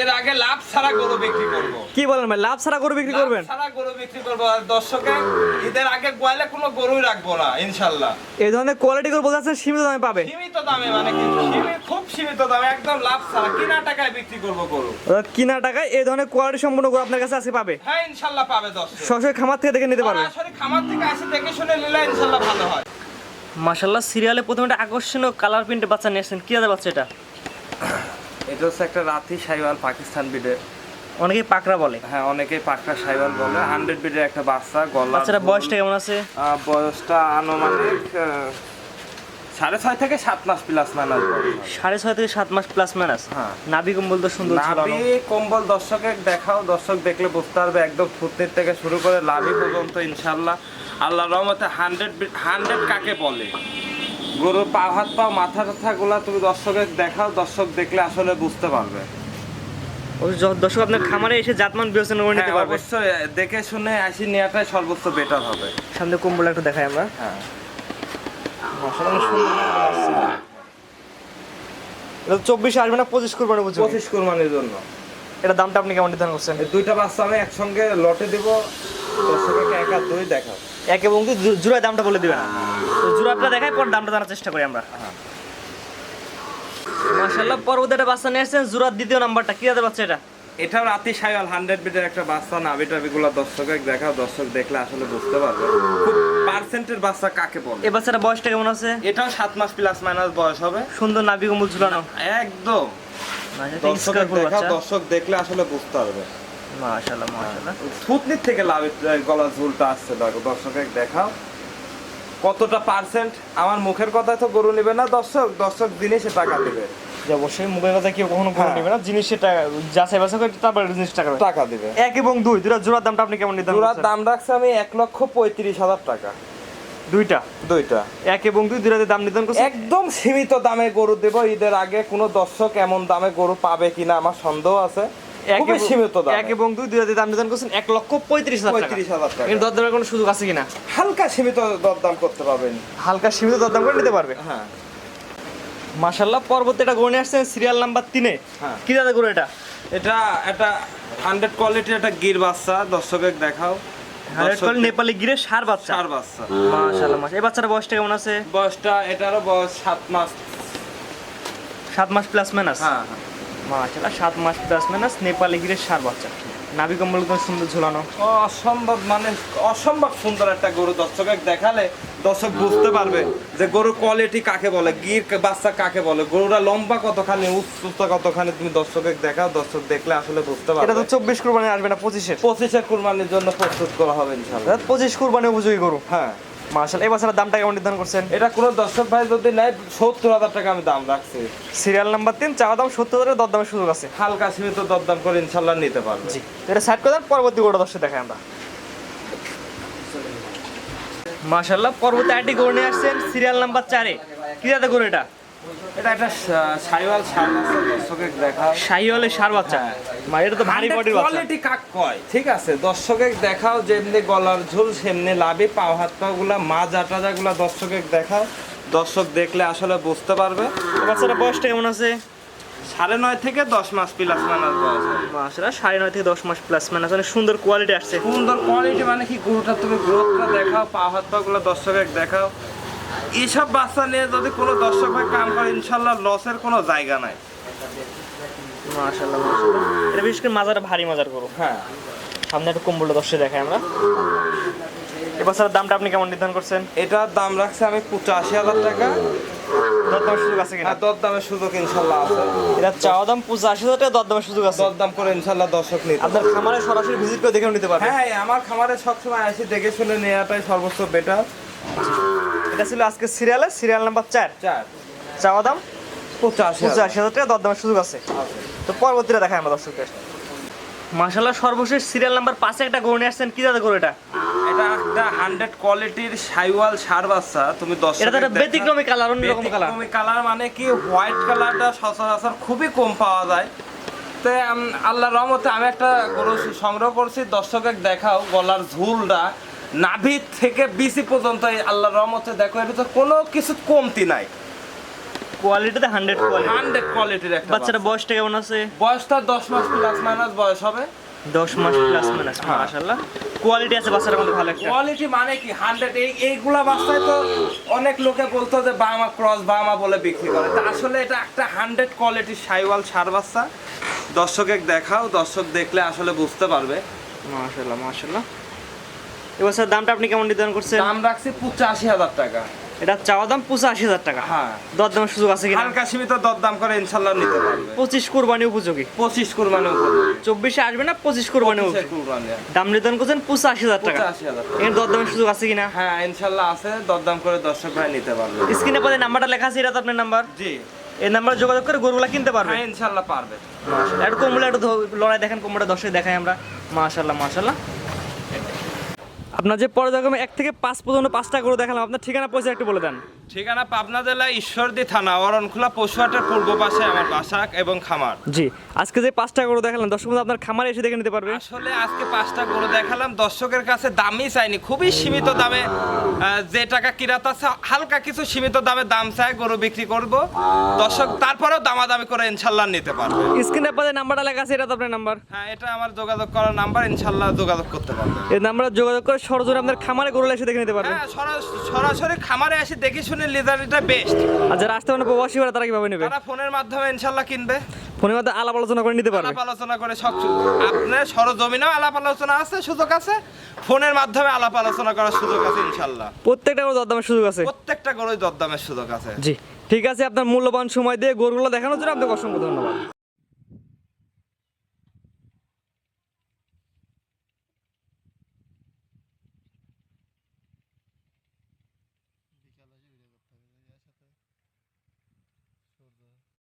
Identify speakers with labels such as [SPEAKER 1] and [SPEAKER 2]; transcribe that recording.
[SPEAKER 1] এর আগে লাভ ছাড়া গরু বিক্রি করব।
[SPEAKER 2] কি বলেন ভাই লাভ ছাড়া গরু বিক্রি করবেন?
[SPEAKER 1] লাভ ছাড়া গরু বিক্রি করব আর দর্শকে ঈদের আগে গোয়ালে কোনো গরুই রাখব না ইনশাল্লাহ।
[SPEAKER 2] এই ধরনের কোয়ালিটি সীমিত দামে পাবে?
[SPEAKER 1] সীমিত দামে মানে কি? সীমিত খুব সীমিত দামে একদম লাভ ছাড়া কিনা টাকায় বিক্রি করব গরু।
[SPEAKER 2] কিনা টাকায় এই ধরনের কোয়ালিটি সম্পূর্ণ গরু আপনার কাছে আছে পাবে?
[SPEAKER 1] হ্যাঁ ইনশাল্লাহ পাবে দর্শক।
[SPEAKER 2] সরাসরি খামার থেকে দেখে নিতে পারবে।
[SPEAKER 1] সরাসরি খামার থেকে দেখে শুনে নিলে ইনশাল্লাহ ভালো হয়।
[SPEAKER 2] মাশাল্লাহ সিরিয়ালে প্রথমে একটা আকর্ষণীয় কালার প্রিন্টের বাচ্চা নিয়ে আসছেন। কি আছে বাচ্চা এটা?
[SPEAKER 1] এটা হচ্ছে একটা রাতি সাইওয়াল পাকিস্তান বিডের
[SPEAKER 2] অনেকেই পাকড়া বলে।
[SPEAKER 1] হ্যাঁ অনেকেই পাকড়া সাইওয়াল বলে। হান্ড্রেড বিডের একটা বাচ্চা গলা
[SPEAKER 2] বাচ্চাটা বয়সটা কেমন আছে?
[SPEAKER 1] বয়সটা আনুমানিক সাড়ে ছয় থেকে সাত মাস প্লাস মাইনাস
[SPEAKER 2] সাড়ে ছয় থেকে সাত মাস প্লাস মাইনাস
[SPEAKER 1] হ্যাঁ।
[SPEAKER 2] নাভি কম্বল তো সুন্দর
[SPEAKER 1] লাভি কম্বল দর্শকে দেখাও দর্শক দেখলে বুঝতে পারবে একদম ফুটনির থেকে শুরু করে লাভি পর্যন্ত ইনশাল্লাহ আল্লাহ রহমতে হান্ড্রেড হান্ড্রেড কাকে বলে? গরুর পা হাত পা মাথা টাথা গুলা তুমি দর্শকে দেখাও দর্শক দেখলে আসলে বুঝতে পারবে।
[SPEAKER 2] দর্শক আপনার খামারে এসে জাতমান বিবেচনা করে নিতে
[SPEAKER 1] হ্যাঁ,
[SPEAKER 2] পারবে।
[SPEAKER 1] অবশ্যই দেখে শুনে আসি নেওয়াটাই সর্বোচ্চ বেটার হবে।
[SPEAKER 2] সামনে কম্বল একটু দেখাই আমরা।
[SPEAKER 1] হ্যাঁ।
[SPEAKER 2] এটা চব্বিশ আসবে না পঁচিশ করবেন বুঝছি
[SPEAKER 1] পঁচিশ কোরবানির জন্য।
[SPEAKER 2] এটা দামটা আপনি কেমন নির্ধারণ করছেন?
[SPEAKER 1] দুইটা বাচ্চা আমি একসঙ্গে লটে দিব। দর্শককে এক দুই দেখাও
[SPEAKER 2] এক এবং দুই জোড়ায় দামটা বলে দিবেন। তো জোড়াটা দেখাই পর দামটা জানার চেষ্টা করি আমরা। মাশাআল্লাহ পরবর্তী একটা বাচ্চা নিয়ে আসছেন জোড়ার দ্বিতীয় নাম্বারটা। কি আছে বাচ্চা এটা?
[SPEAKER 1] এটাও রাতি সাইয়াল হান্ড্রেড বিটের একটা বাচ্চা নাবি টাবিগুলো দর্শকে দেখাও দর্শক দেখলে আসলে বুঝতে পারবে। খুব পার্সেন্টের বাচ্চা কাকে বলে?
[SPEAKER 2] এই বাচ্চাটা বয়সটা কেমন আছে?
[SPEAKER 1] এটাও সাত মাস প্লাস মাইনাস বয়স হবে।
[SPEAKER 2] সুন্দর নাভি কম্বল ঝুলানো।
[SPEAKER 1] একদম। দর্শক
[SPEAKER 2] বাচ্চা?
[SPEAKER 1] দর্শক দেখলে আসলে বুঝতে পারবে।
[SPEAKER 2] মাশাআল্লাহ মাশাআল্লাহ।
[SPEAKER 1] থুতনির থেকে লাভ গলা ঝুলটা আসছে দেখো দর্শকে দেখাও। কতটা পার্সেন্ট আমার মুখের কথায় তো গরু নেবে না দর্শক। দর্শক জিনিসে টাকা দেবে।
[SPEAKER 2] যে অবশ্যই মুখের কথা কেউ কখনো
[SPEAKER 1] হ্যাঁ।
[SPEAKER 2] নেবে না জিনিস সেটা যাচাই বাছাই করে তারপর জিনিস টাকা
[SPEAKER 1] টাকা দিবে।
[SPEAKER 2] এক এবং দুই দুটা জোড়ার দামটা আপনি কেমন
[SPEAKER 1] জোড়ার দাম রাখছে আমি এক লক্ষ পঁয়ত্রিশ হাজার টাকা।
[SPEAKER 2] দুইটা?
[SPEAKER 1] দুইটা।
[SPEAKER 2] এক এবং দুই দাম নির্ধারণ
[SPEAKER 1] একদম সীমিত দামে গরু দেব। ঈদের আগে কোনো দর্শক এমন দামে গরু পাবে কিনা আমার সন্দেহ আছে। খুবই সীমিত দাম।
[SPEAKER 2] এক এবং দুই দুটাতে দাম নির্ধারণ করছেন এক লক্ষ পঁয়ত্রিশ হাজার
[SPEAKER 1] পঁয়ত্রিশ হাজার টাকা।
[SPEAKER 2] কিন্তু দরদামের কোনো সুযোগ আছে কিনা?
[SPEAKER 1] হালকা সীমিত দরদাম করতে পারবেন।
[SPEAKER 2] হালকা সীমিত দরদাম করে নিতে পারবে?
[SPEAKER 1] হ্যাঁ।
[SPEAKER 2] মাশাল্লাহ পরবর্তী এটা গড়ে আসছেন সিরিয়াল নাম্বার তিনে।
[SPEAKER 1] হ্যাঁ।
[SPEAKER 2] কি দাদা করে এটা?
[SPEAKER 1] এটা একটা হান্ড্রেড কোয়ালিটির একটা গির বাচ্চা দর্শকের দেখাও।
[SPEAKER 2] নেপালি গিরে সার বাচ্চা।
[SPEAKER 1] চার বাচ্চা।
[SPEAKER 2] মাশাল্লাহ মাশ এই বাচ্চাটা বয়সটা কেমন আছে?
[SPEAKER 1] বয়সটা এটারও বয়স সাত মাস।
[SPEAKER 2] সাত মাস প্লাস মাইনাস
[SPEAKER 1] হ্যাঁ।
[SPEAKER 2] মাশাল্লাহ সাত মাস প্লাস মাইনাস নেপালি গিরে সার বাচ্চা। নাভি কম্বল সুন্দর ঝুলানো?
[SPEAKER 1] অসম্ভব মানে অসম্ভব সুন্দর একটা গরু দর্শকের দেখালে দর্শক বুঝতে পারবে যে গরুর কোয়ালিটি কাকে বলে গির বাচ্চা কাকে বলে গরুরা লম্বা কতখানি উচ্চতা কতখানি তুমি দর্শকের দেখাও দর্শক দেখলে আসলে বুঝতে
[SPEAKER 2] এটা তো
[SPEAKER 1] পারবে
[SPEAKER 2] চব্বিশ কুরবানি আসবে না পঁচিশের।
[SPEAKER 1] পঁচিশের কুরবানির জন্য প্রস্তুত করা হবে ইনশাল্লাহ
[SPEAKER 2] পঁচিশ কুরবানি উপযোগী গরু।
[SPEAKER 1] হ্যাঁ।
[SPEAKER 2] মাশাল্লাহ এই বছরের দামটা কেমন নির্ধারণ করছেন?
[SPEAKER 1] এটা কোনো দর্শক ভাই যদি নেয় সত্তর হাজার টাকা আমি দাম রাখছি।
[SPEAKER 2] সিরিয়াল নাম্বার তিন চাওয়া দাম সত্তর হাজার দরদামের সুযোগ আছে।
[SPEAKER 1] হালকা সীমিত দরদাম করে ইনশাল্লাহ নিতে পারব।
[SPEAKER 2] জি এটা সাইড করে পরবর্তী গোটা দর্শক দেখাই আমরা। মাশাল্লাহ পরবর্তী আইটি গরু নিয়ে আসছেন সিরিয়াল নাম্বার চারে। কি দাদা গরু এটা?
[SPEAKER 1] এটা একটা সাইওয়াল সার বাচ্চা দর্শকের দেখাও
[SPEAKER 2] শাহিওয়ালের সার বাচ্চা? মা এটা তো ভারী বডির বাচ্চা।
[SPEAKER 1] কোয়ালিটি কাক কয়? ঠিক আছে দর্শকের দেখাও যেমনি গলার ঝুল সেমনি লাভে পাও হাত পা গুলা মা দর্শকের দেখাও। দর্শক দেখলে আসলে বুঝতে পারবে।
[SPEAKER 2] বাচ্চাটা বয়সটা কেমন আছে?
[SPEAKER 1] সাড়ে নয় থেকে দশ মাস প্লাস মাইনাস বয়স
[SPEAKER 2] সাড়ে নয় থেকে দশ মাস প্লাস মানে অনেক সুন্দর কোয়ালিটি আসছে।
[SPEAKER 1] সুন্দর কোয়ালিটি মানে কি? গরুটা তুমি গ্রোথটা দেখাও পা হাত পা গুলো দর্শকের দেখাও। এইসব বাচ্চা নিয়ে যদি কোনো দর্শক ভাই কাম করে ইনশাল্লাহ লসের কোনো জায়গা নাই।
[SPEAKER 2] মাশাল্লাহ এটা বিশেষ করে মাজাটা ভারী মাজার গরু।
[SPEAKER 1] হ্যাঁ।
[SPEAKER 2] সামনে একটা কম্বলটা দর্শক দেখাই আমরা। বাচ্চাটার দামটা আপনি কেমন নির্ধারণ করছেন?
[SPEAKER 1] এটার দাম রাখছে আমি পঁচাশি হাজার টাকা।
[SPEAKER 2] দরদামের সুযোগ আছে কিনা?
[SPEAKER 1] আর দরদামের সুযোগ ইনশাল্লাহ আছে।
[SPEAKER 2] এটা চাওয়া দাম পঁচাশি হাজার টাকা দরদামের সুযোগ আছে।
[SPEAKER 1] দরদাম করে ইনশাল্লাহ দর্শক নিতে
[SPEAKER 2] আপনার খামারে সরাসরি ভিজিট করে দেখেও নিতে পারবেন।
[SPEAKER 1] হ্যাঁ আমার খামারে সবসময় আসি দেখে শুনে নেওয়াটাই সর্বোচ্চ বেটার
[SPEAKER 2] এটা ছিল আজকে সিরিয়ালে সিরিয়াল নাম্বার চার। চাওয়া দাম?
[SPEAKER 1] পঁচাশি
[SPEAKER 2] হাজার। টাকা দরদামের সুযোগ আছে। তো পরবর্তীটা দেখাই আমরা দর্শকদের। মাশাল্লাহ সর্বশেষ সিরিয়াল নাম্বার পাঁচে একটা গরু নিয়ে আসছেন। কি দাদা গরু এটা?
[SPEAKER 1] এটা একটা হান্ড্রেড কোয়ালিটির সাইওয়াল সার বাচ্চা। তুমি দশ
[SPEAKER 2] এটা একটা ব্যতিক্রমী কালার অন্যরকম কালার
[SPEAKER 1] কালার মানে কি? হোয়াইট কালারটা সচরাচর খুবই কম পাওয়া যায়। তো উম, আল্লাহর রহমতে আমি একটা গরু সংগ্রহ করছি। দর্শকের দেখাও গলার ঝুলটা। নাভির থেকে বিসি পর্যন্ত এই আল্লাহর রহমতে দেখো এটা তো কোনো কিছু কমতি নাই।
[SPEAKER 2] কোয়ালিটিতে হান্ড্রেড কোয়ালিটি
[SPEAKER 1] হান্ড্রেড কোয়ালিটির একটা
[SPEAKER 2] বাচ্চাটা বয়সটা কেমন আছে?
[SPEAKER 1] বয়সটা দশ মাস প্লাস মাইনাস বয়স হবে।
[SPEAKER 2] দশ মাস প্লাস মাইনাস মাশাল্লাহ কোয়ালিটি আছে বাচ্চাটার মধ্যে ভালো একটা।
[SPEAKER 1] কোয়ালিটি মানে কি? হান্ড্রেড এই এইগুলা বাচ্চায় তো অনেক লোকে বলতো যে বামা ক্রস বামা বলে বিক্রি করে। তা আসলে এটা একটা হান্ড্রেড কোয়ালিটির সাইওয়াল সার বাচ্চা। দর্শকে দেখাও দর্শক দেখলে আসলে বুঝতে পারবে।
[SPEAKER 2] মাশাল্লাহ মাশাল্লাহ এবার দামটা আপনি কেমন নির্ধারণ করছেন?
[SPEAKER 1] দাম রাখছি পঁচাশি হাজার টাকা।
[SPEAKER 2] এটা চাওয়া দাম পঁচাশি হাজার টাকা?
[SPEAKER 1] হ্যাঁ।
[SPEAKER 2] দরদামের সুযোগ আছে কিনা?
[SPEAKER 1] হালকা সীমিত দরদাম করে ইনশাল্লাহ নিতে পারবে।
[SPEAKER 2] পঁচিশ কোরবানি উপযোগী।
[SPEAKER 1] পঁচিশ কুরবানি উপযোগী।
[SPEAKER 2] চব্বিশে আসবে না পঁচিশ কোরবানি দাম নির্ধারণ করছেন পঁচাশি হাজার টাকা।
[SPEAKER 1] পঁচাশি হাজার টাকা।
[SPEAKER 2] এখানে দরদামের সুযোগ আছে কিনা?
[SPEAKER 1] হ্যাঁ ইনশাল্লাহ আছে। দরদাম করে দর্শক ভাই নিতে পারবে।
[SPEAKER 2] স্ক্রিনে পরে নাম্বারটা লেখা আছে এটা তো আপনার নাম্বার?
[SPEAKER 1] জি।
[SPEAKER 2] এই নাম্বারে যোগাযোগ করে গরুগুলা কিনতে পারবে?
[SPEAKER 1] হ্যাঁ ইনশাল্লাহ পারবে।
[SPEAKER 2] একটু কমলে একটু লড়াই দেখেন কোমরটা দর্শক দেখাই আমরা। মাশাল্লাহ মাশাল্লাহ আপনার যে পরে যখন এক থেকে পাঁচ পর্যন্ত পাঁচটা করে দেখালাম, আপনার ঠিকানা পয়সা একটু বলে দেন।
[SPEAKER 1] ঠিকানা পাবনা জেলা ঈশ্বরদী থানা অরণখোলা পশুহাটের পূর্ব পাশে আমার বাসা এবং খামার।
[SPEAKER 2] জি আজকে যে পাঁচটা গরু দেখালাম দর্শক বন্ধু আপনার খামারে এসে দেখে নিতে পারবে।
[SPEAKER 1] আসলে আজকে পাঁচটা গরু দেখালাম দর্শকের কাছে দামই চাইনি খুবই সীমিত দামে যে টাকা কিরাত আছে হালকা কিছু সীমিত দামে দাম চাই গরু বিক্রি করব। দর্শক তারপরেও দামাদামি করে ইনশাল্লাহ নিতে পারবে।
[SPEAKER 2] স্ক্রিনে পরে নাম্বারটা লেখা আছে এটা তো আপনার নাম্বার।
[SPEAKER 1] হ্যাঁ এটা আমার যোগাযোগ করার নাম্বার ইনশাল্লাহ যোগাযোগ করতে পারবে।
[SPEAKER 2] এই নাম্বারে যোগাযোগ করে সরজনে আপনার খামারে গরু এসে দেখে নিতে পারবে।
[SPEAKER 1] হ্যাঁ সরা- সরাসরি খামারে এসে দেখে শুনে লিজারিটা বেস্ট
[SPEAKER 2] আর যারা আসতে পারে প্রবাসী করে তারা কীভাবে নেবে?
[SPEAKER 1] তারা ফোনের মাধ্যমে ইনশাল্লাহ কিনবে।
[SPEAKER 2] ফোনের মধ্যে আলাপ আলোচনা করে নিতে পারবে?
[SPEAKER 1] আলাপ আলোচনা করে সব আপনার সরজমিনেও আলাপ আলোচনা আছে সুযোগ আছে। ফোনের মাধ্যমে আলাপ আলোচনা করার সুযোগ আছে ইনশাল্লাহ।
[SPEAKER 2] প্রত্যেকটা গরু দরদামের সুযোগ আছে?
[SPEAKER 1] প্রত্যেকটা গরুই দরদামের সুযোগ আছে।
[SPEAKER 2] জি ঠিক আছে। আপনার মূল্যবান সময় দিয়ে গরুগুলো দেখানোর জন্য আপনাকে অসংখ্য ধন্যবাদ।